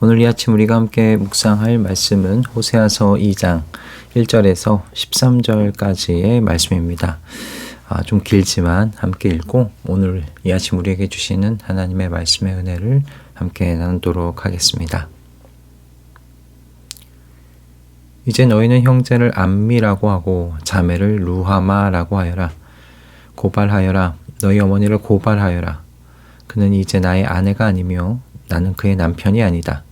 오늘 이 아침 우리가 함께 묵상할 말씀은 호세아서 2장 1절에서 13절까지의 말씀입니다. 아, 좀 길지만 함께 읽고 오늘 이 아침 우리에게 주시는 하나님의 말씀의 은혜를 함께 나누도록 하겠습니다. 이제 너희는 형제를 암미라고 하고 자매를 루하마라고 하여라. 고발하여라. 너희 어머니를 고발하여라. 그는 이제 나의 아내가 아니며 나는 그의 남편이 아니다.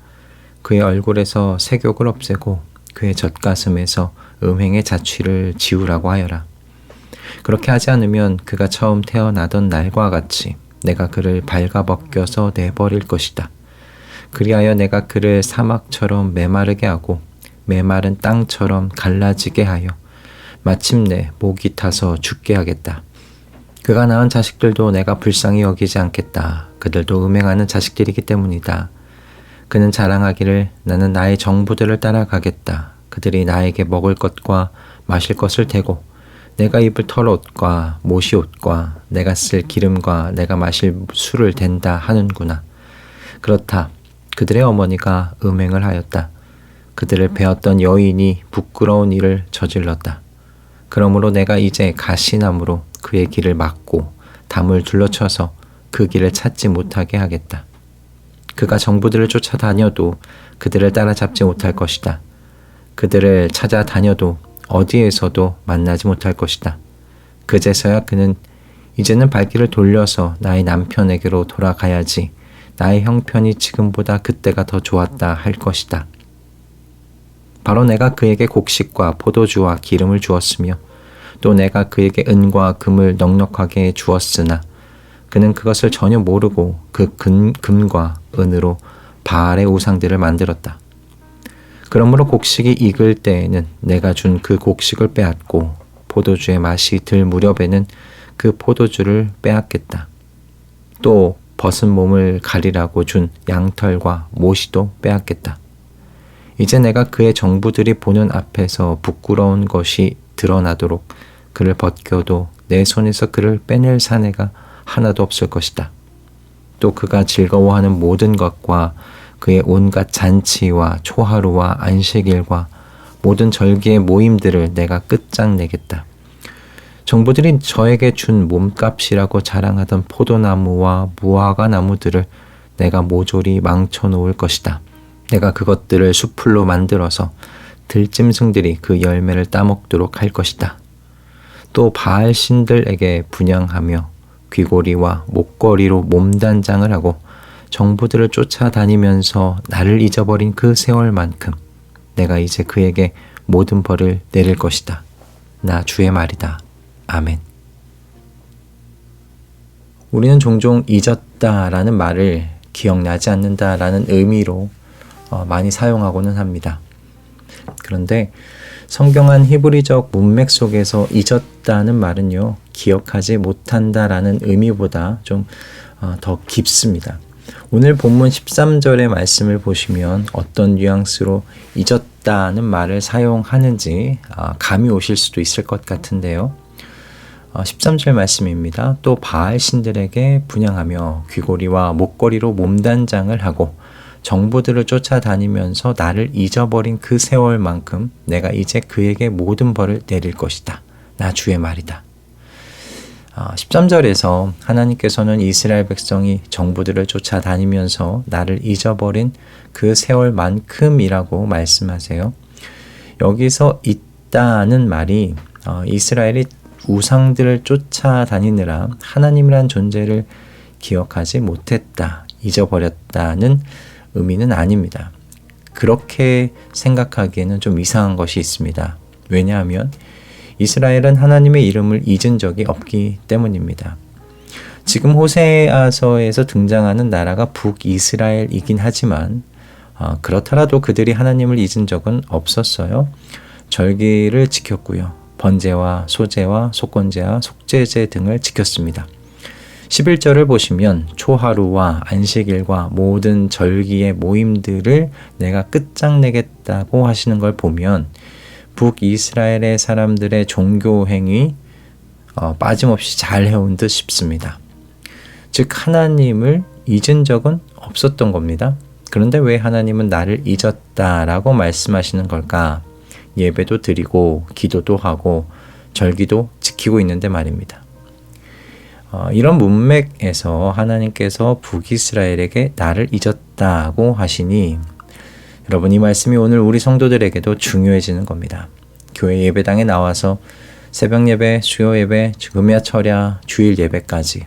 그의 얼굴에서 색욕을 없애고 그의 젖가슴에서 음행의 자취를 지우라고 하여라. 그렇게 하지 않으면 그가 처음 태어나던 날과 같이 내가 그를 발가벗겨서 내버릴 것이다. 그리하여 내가 그를 사막처럼 메마르게 하고 메마른 땅처럼 갈라지게 하여 마침내 목이 타서 죽게 하겠다. 그가 낳은 자식들도 내가 불쌍히 여기지 않겠다. 그들도 음행하는 자식들이기 때문이다. 그는 자랑하기를 나는 나의 정부들을 따라가겠다. 그들이 나에게 먹을 것과 마실 것을 대고 내가 입을 털 옷과 모시 옷과 내가 쓸 기름과 내가 마실 술을 댄다 하는구나. 그렇다. 그들의 어머니가 음행을 하였다. 그들을 배웠던 여인이 부끄러운 일을 저질렀다. 그러므로 내가 이제 가시나무로 그의 길을 막고 담을 둘러쳐서 그 길을 찾지 못하게 하겠다. 그가 정부들을 쫓아다녀도 그들을 따라잡지 못할 것이다. 그들을 찾아다녀도 어디에서도 만나지 못할 것이다. 그제서야 그는 이제는 발길을 돌려서 나의 남편에게로 돌아가야지 나의 형편이 지금보다 그때가 더 좋았다 할 것이다. 바로 내가 그에게 곡식과 포도주와 기름을 주었으며 또 내가 그에게 은과 금을 넉넉하게 주었으나 그는 그것을 전혀 모르고 그 금, 금과 은으로 바알의 우상들을 만들었다. 그러므로 곡식이 익을 때에는 내가 준 그 곡식을 빼앗고 포도주의 맛이 들 무렵에는 그 포도주를 빼앗겠다. 또 벗은 몸을 가리라고 준 양털과 모시도 빼앗겠다. 이제 내가 그의 정부들이 보는 앞에서 부끄러운 것이 드러나도록 그를 벗겨도 내 손에서 그를 빼낼 사내가 하나도 없을 것이다. 또 그가 즐거워하는 모든 것과 그의 온갖 잔치와 초하루와 안식일과 모든 절기의 모임들을 내가 끝장내겠다. 정부들이 저에게 준 몸값이라고 자랑하던 포도나무와 무화과 나무들을 내가 모조리 망쳐놓을 것이다. 내가 그것들을 수풀로 만들어서 들짐승들이 그 열매를 따먹도록 할 것이다. 또 바알 신들에게 분양하며 귀고리와 목걸이로 몸단장을 하고 정부들을 쫓아다니면서 나를 잊어버린 그 세월만큼 내가 이제 그에게 모든 벌을 내릴 것이다. 나 주의 말이다. 아멘. 우리는 종종 잊었다 라는 말을 기억나지 않는다 라는 의미로 어, 많이 사용하고는 합니다. 그런데 성경한 히브리적 문맥 속에서 잊었다는 말은요, 기억하지 못한다라는 의미보다 좀더 어, 깊습니다. 오늘 본문 13절의 말씀을 보시면 어떤 뉘앙스로 잊었다는 말을 사용하는지 아, 감이 오실 수도 있을 것 같은데요. 13절 어, 말씀입니다. 또 바알 신들에게 분양하며 귀고리와 목걸이로 몸단장을 하고 정부들을 쫓아다니면서 나를 잊어버린 그 세월만큼 내가 이제 그에게 모든 벌을 내릴 것이다. 나 주의 말이다. 13절에서 아, 하나님께서는 이스라엘 백성이 정부들을 쫓아다니면서 나를 잊어버린 그 세월만큼이라고 말씀하세요. 여기서 있다는 말이 어, 이스라엘이 우상들을 쫓아다니느라 하나님이란 존재를 기억하지 못했다, 잊어버렸다는 의미는 아닙니다. 그렇게 생각하기에는 좀 이상한 것이 있습니다. 왜냐하면 이스라엘은 하나님의 이름을 잊은 적이 없기 때문입니다. 지금 호세아서에서 등장하는 나라가 북이스라엘이긴 하지만 어, 그렇더라도 그들이 하나님을 잊은 적은 없었어요. 절기를 지켰고요. 번제와 소제와 속건제와 속죄제 등을 지켰습니다. 11절을 보시면 초하루와 안식일과 모든 절기의 모임들을 내가 끝장내겠다고 하시는 걸 보면 북이스라엘의 사람들의 종교 행위 어, 빠짐없이 잘 해온 듯 싶습니다. 즉 하나님을 잊은 적은 없었던 겁니다. 그런데 왜 하나님은 나를 잊었다라고 말씀하시는 걸까? 예배도 드리고 기도도 하고 절기도 지키고 있는데 말입니다. 어, 이런 문맥에서 하나님께서 북이스라엘에게 나를 잊었다고 하시니 여러분 이 말씀이 오늘 우리 성도들에게도 중요해지는 겁니다. 교회 예배당에 나와서 새벽 예배, 수요 예배, 금야 철야, 주일 예배까지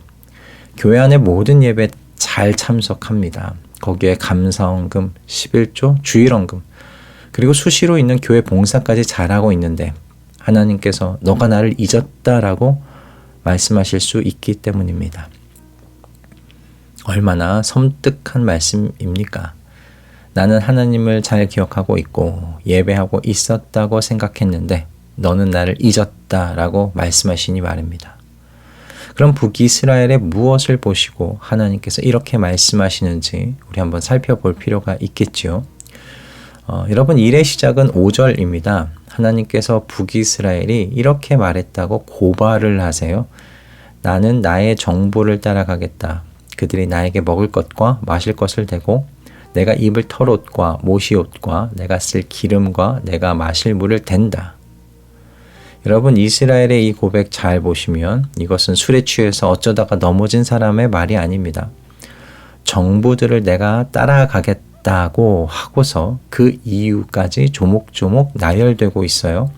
교회 안의 모든 예배 잘 참석합니다. 거기에 감사원금, 11조, 주일원금 그리고 수시로 있는 교회 봉사까지 잘하고 있는데 하나님께서 너가 나를 잊었다라고 말씀하실 수 있기 때문입니다. 얼마나 섬뜩한 말씀입니까? 나는 하나님을 잘 기억하고 있고 예배하고 있었다고 생각했는데 너는 나를 잊었다라고 말씀하시니 말입니다. 그럼 북이스라엘의 무엇을 보시고 하나님께서 이렇게 말씀하시는지 우리 한번 살펴볼 필요가 있겠지요. 어, 여러분 일의 시작은 5절입니다. 하나님께서 북이스라엘이 이렇게 말했다고 고발을 하세요. 나는 나의 정보를 따라가겠다. 그들이 나에게 먹을 것과 마실 것을 대고 내가 입을 털옷과 모시옷과 내가 쓸 기름과 내가 마실 물을 댄다. 여러분 이스라엘의 이 고백 잘 보시면 이것은 술에 취해서 어쩌다가 넘어진 사람의 말이 아닙니다. 정부들을 내가 따라가겠 다고 하고서 그 이유까지 조목조목 나열되고 있어요.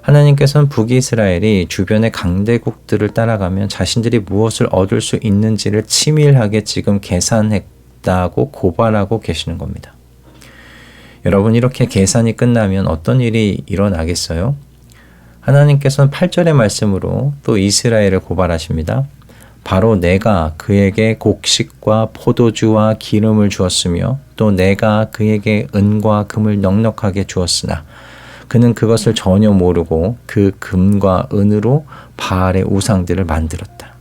하나님께서는 북이스라엘이 주변의 강대국들을 따라가면 자신들이 무엇을 얻을 수 있는지를 치밀하게 지금 계산했다고 고발하고 계시는 겁니다. 여러분 이렇게 계산이 끝나면 어떤 일이 일어나겠어요? 하나님께서는 8절의 말씀으로 또 이스라엘을 고발하십니다. 바로 내가 그에게 곡식과 포도주와 기름을 주었으며 또 내가 그에게 은과 금을 넉넉하게 주었으나 그는 그것을 전혀 모르고 그 금과 은으로 바알의 우상들을 만들었다.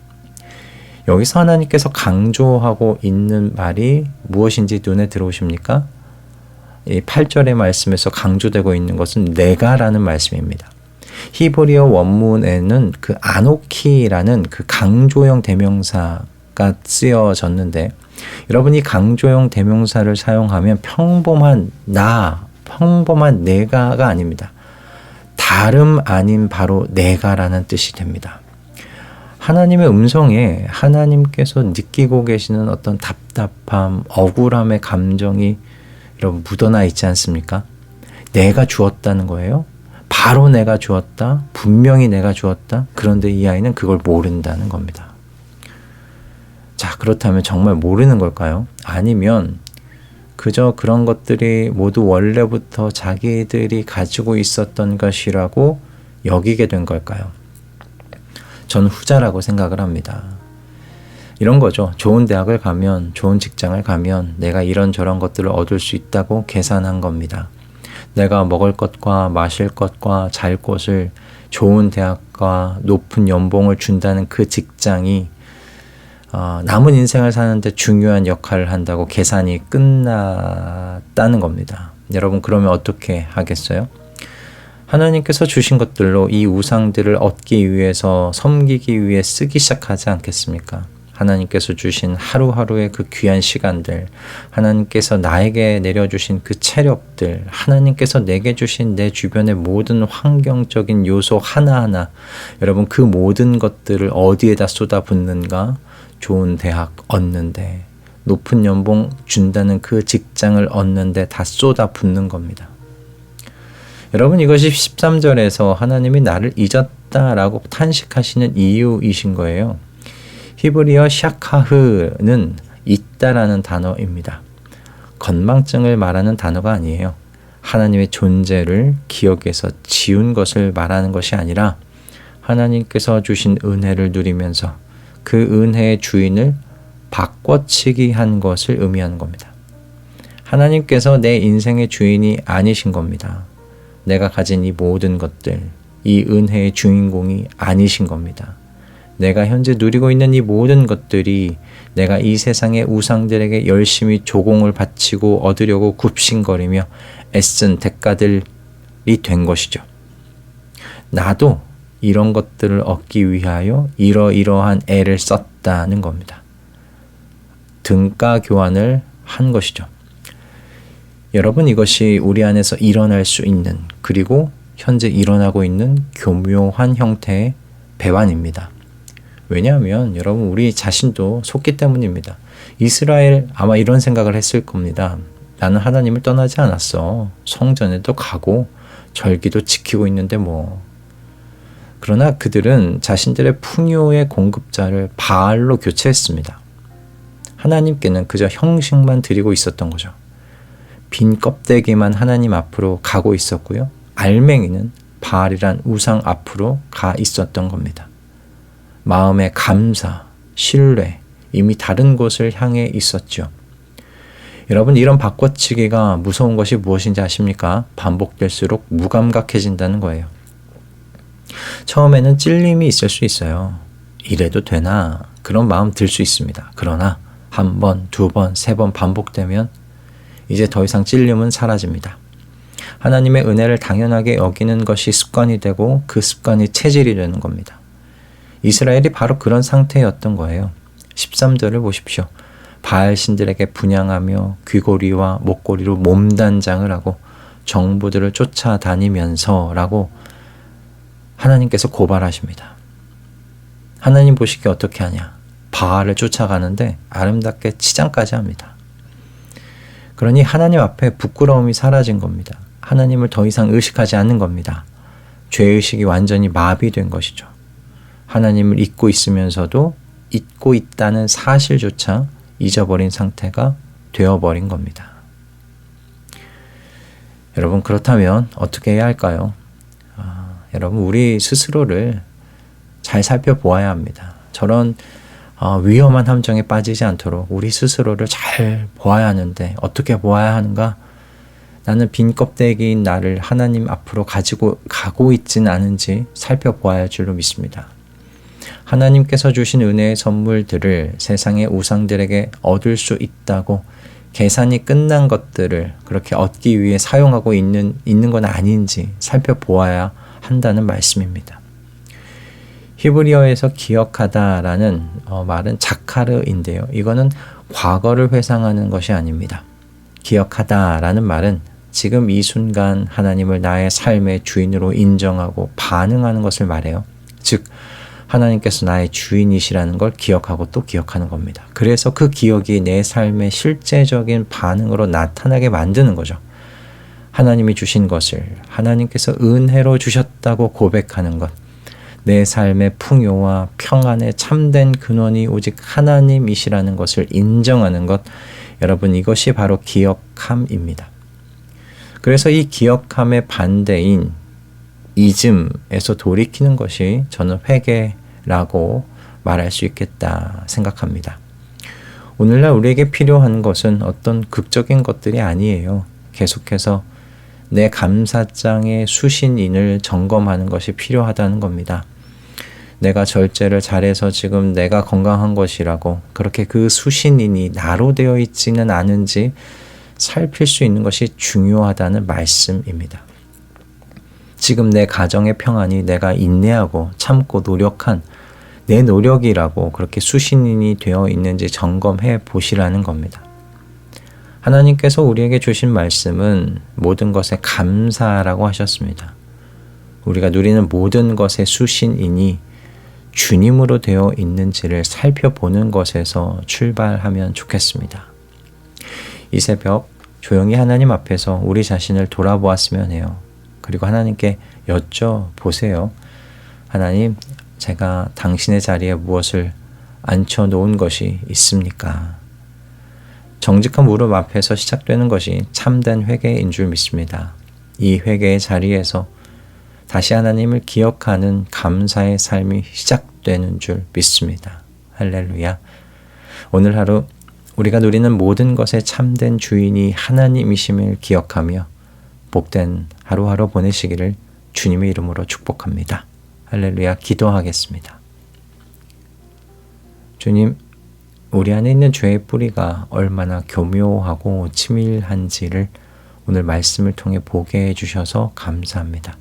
여기서 하나님께서 강조하고 있는 말이 무엇인지 눈에 들어오십니까? 이 8절의 말씀에서 강조되고 있는 것은 내가라는 말씀입니다. 히브리어 원문에는 그 아노키라는 그 강조형 대명사가 쓰여졌는데 여러분이 강조형 대명사를 사용하면 평범한 나, 평범한 내가가 아닙니다. 다름 아닌 바로 내가라는 뜻이 됩니다. 하나님의 음성에 하나님께서 느끼고 계시는 어떤 답답함, 억울함의 감정이 여러분 묻어나 있지 않습니까? 내가 주었다는 거예요. 바로 내가 주었다. 분명히 내가 주었다. 그런데 이 아이는 그걸 모른다는 겁니다. 자, 그렇다면 정말 모르는 걸까요? 아니면 그저 그런 것들이 모두 원래부터 자기들이 가지고 있었던 것이라고 여기게 된 걸까요? 전 후자라고 생각을 합니다. 이런 거죠. 좋은 대학을 가면, 좋은 직장을 가면 내가 이런저런 것들을 얻을 수 있다고 계산한 겁니다. 내가 먹을 것과 마실 것과 잘 곳을 좋은 대학과 높은 연봉을 준다는 그 직장이 어, 남은 인생을 사는데 중요한 역할을 한다고 계산이 끝났다는 겁니다. 여러분 그러면 어떻게 하겠어요? 하나님께서 주신 것들로 이 우상들을 얻기 위해서 섬기기 위해 쓰기 시작하지 않겠습니까? 하나님께서 주신 하루하루의 그 귀한 시간들, 하나님께서 나에게 내려주신 그 체력들, 하나님께서 내게 주신 내 주변의 모든 환경적인 요소 하나하나, 여러분 그 모든 것들을 어디에다 쏟아붓는가? 좋은 대학 얻는데 높은 연봉 준다는 그 직장을 얻는데 다 쏟아 붓는 겁니다. 여러분 이것이 13절에서 하나님이 나를 잊었다라고 탄식하시는 이유이신 거예요. 히브리어 샤카흐는 있다라는 단어입니다. 건망증을 말하는 단어가 아니에요. 하나님의 존재를 기억에서 지운 것을 말하는 것이 아니라 하나님께서 주신 은혜를 누리면서 그 은혜의 주인을 바꿔치기 한 것을 의미하는 겁니다. 하나님께서 내 인생의 주인이 아니신 겁니다. 내가 가진 이 모든 것들, 이 은혜의 주인공이 아니신 겁니다. 내가 현재 누리고 있는 이 모든 것들이 내가 이 세상의 우상들에게 열심히 조공을 바치고 얻으려고 굽신거리며 애쓴 대가들이 된 것이죠. 나도 이런 것들을 얻기 위하여 이러이러한 애를 썼다는 겁니다. 등가 교환을 한 것이죠. 여러분 이것이 우리 안에서 일어날 수 있는 그리고 현재 일어나고 있는 교묘한 형태의 배반입니다. 왜냐하면 여러분 우리 자신도 속기 때문입니다. 이스라엘 아마 이런 생각을 했을 겁니다. 나는 하나님을 떠나지 않았어. 성전에도 가고 절기도 지키고 있는데 뭐. 그러나 그들은 자신들의 풍요의 공급자를 바알로 교체했습니다. 하나님께는 그저 형식만 드리고 있었던 거죠. 빈 껍데기만 하나님 앞으로 가고 있었고요. 알맹이는 바알이란 우상 앞으로 가 있었던 겁니다. 마음의 감사, 신뢰, 이미 다른 곳을 향해 있었죠. 여러분, 이런 바꿔치기가 무서운 것이 무엇인지 아십니까? 반복될수록 무감각해진다는 거예요. 처음에는 찔림이 있을 수 있어요. 이래도 되나? 그런 마음 들 수 있습니다. 그러나 한 번, 두 번, 세 번 반복되면 이제 더 이상 찔림은 사라집니다. 하나님의 은혜를 당연하게 여기는 것이 습관이 되고 그 습관이 체질이 되는 겁니다. 이스라엘이 바로 그런 상태였던 거예요. 13절을 보십시오. 바알 신들에게 분양하며 귀고리와 목고리로 몸단장을 하고 정부들을 쫓아다니면서라고 하나님께서 고발하십니다. 하나님 보시기에 어떻게 하냐? 바알을 쫓아가는데 아름답게 치장까지 합니다. 그러니 하나님 앞에 부끄러움이 사라진 겁니다. 하나님을 더 이상 의식하지 않는 겁니다. 죄의식이 완전히 마비된 것이죠. 하나님을 잊고 있으면서도 잊고 있다는 사실조차 잊어버린 상태가 되어버린 겁니다. 여러분, 그렇다면 어떻게 해야 할까요? 아, 여러분, 우리 스스로를 잘 살펴보아야 합니다. 저런 어, 위험한 함정에 빠지지 않도록 우리 스스로를 잘 보아야 하는데 어떻게 보아야 하는가? 나는 빈 껍데기인 나를 하나님 앞으로 가지고 가고 있지는 않은지 살펴보아야 할 줄로 믿습니다. 하나님께서 주신 은혜의 선물들을 세상의 우상들에게 얻을 수 있다고 계산이 끝난 것들을 그렇게 얻기 위해 사용하고 있는, 있는 건 아닌지 살펴보아야 한다는 말씀입니다. 히브리어에서 기억하다라는 어, 말은 자카르인데요. 이거는 과거를 회상하는 것이 아닙니다. 기억하다라는 말은 지금 이 순간 하나님을 나의 삶의 주인으로 인정하고 반응하는 것을 말해요. 즉, 하나님께서 나의 주인이시라는 걸 기억하고 또 기억하는 겁니다. 그래서 그 기억이 내 삶의 실제적인 반응으로 나타나게 만드는 거죠. 하나님이 주신 것을 하나님께서 은혜로 주셨다고 고백하는 것. 내 삶의 풍요와 평안의 참된 근원이 오직 하나님이시라는 것을 인정하는 것. 여러분, 이것이 바로 기억함입니다. 그래서 이 기억함의 반대인 이즘에서 돌이키는 것이 저는 회개라고 말할 수 있겠다 생각합니다. 오늘날 우리에게 필요한 것은 어떤 극적인 것들이 아니에요. 계속해서 내 감사장의 수신인을 점검하는 것이 필요하다는 겁니다. 내가 절제를 잘해서 지금 내가 건강한 것이라고 그렇게 그 수신인이 나로 되어 있지는 않은지 살필 수 있는 것이 중요하다는 말씀입니다. 지금 내 가정의 평안이 내가 인내하고 참고 노력한 내 노력이라고 그렇게 수신인이 되어 있는지 점검해 보시라는 겁니다. 하나님께서 우리에게 주신 말씀은 모든 것에 감사라고 하셨습니다. 우리가 누리는 모든 것의 수신인이 주님으로 되어 있는지를 살펴보는 것에서 출발하면 좋겠습니다. 이 새벽 조용히 하나님 앞에서 우리 자신을 돌아보았으면 해요. 그리고 하나님께 여쭤보세요. 하나님, 제가 당신의 자리에 무엇을 앉혀 놓은 것이 있습니까? 정직한 무릎 앞에서 시작되는 것이 참된 회개인 줄 믿습니다. 이 회개의 자리에서 다시 하나님을 기억하는 감사의 삶이 시작되는 줄 믿습니다. 할렐루야. 오늘 하루 우리가 누리는 모든 것의 참된 주인이 하나님이심을 기억하며 복된 하루하루 보내시기를 주님의 이름으로 축복합니다. 할렐루야 기도하겠습니다. 주님, 우리 안에 있는 죄의 뿌리가 얼마나 교묘하고 치밀한지를 오늘 말씀을 통해 보게 해주셔서 감사합니다.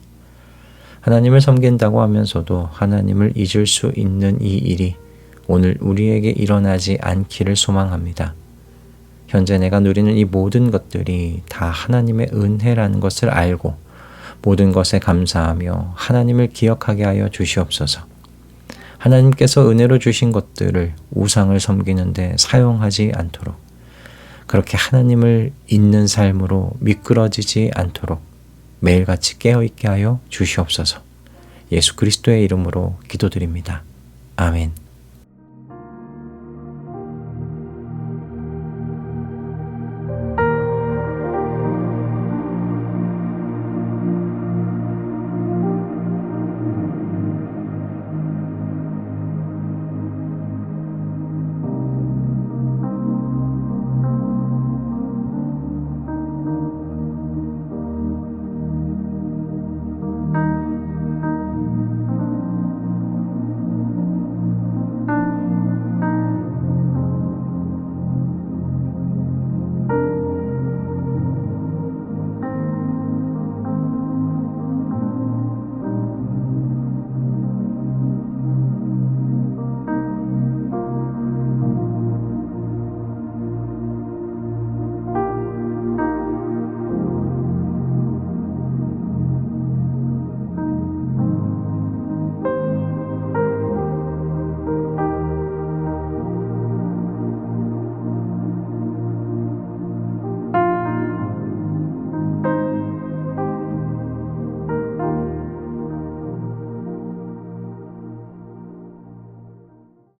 하나님을 섬긴다고 하면서도 하나님을 잊을 수 있는 이 일이 오늘 우리에게 일어나지 않기를 소망합니다. 현재 내가 누리는 이 모든 것들이 다 하나님의 은혜라는 것을 알고 모든 것에 감사하며 하나님을 기억하게 하여 주시옵소서. 하나님께서 은혜로 주신 것들을 우상을 섬기는데 사용하지 않도록 그렇게 하나님을 잊는 삶으로 미끄러지지 않도록 매일같이 깨어있게 하여 주시옵소서. 예수 그리스도의 이름으로 기도드립니다. 아멘.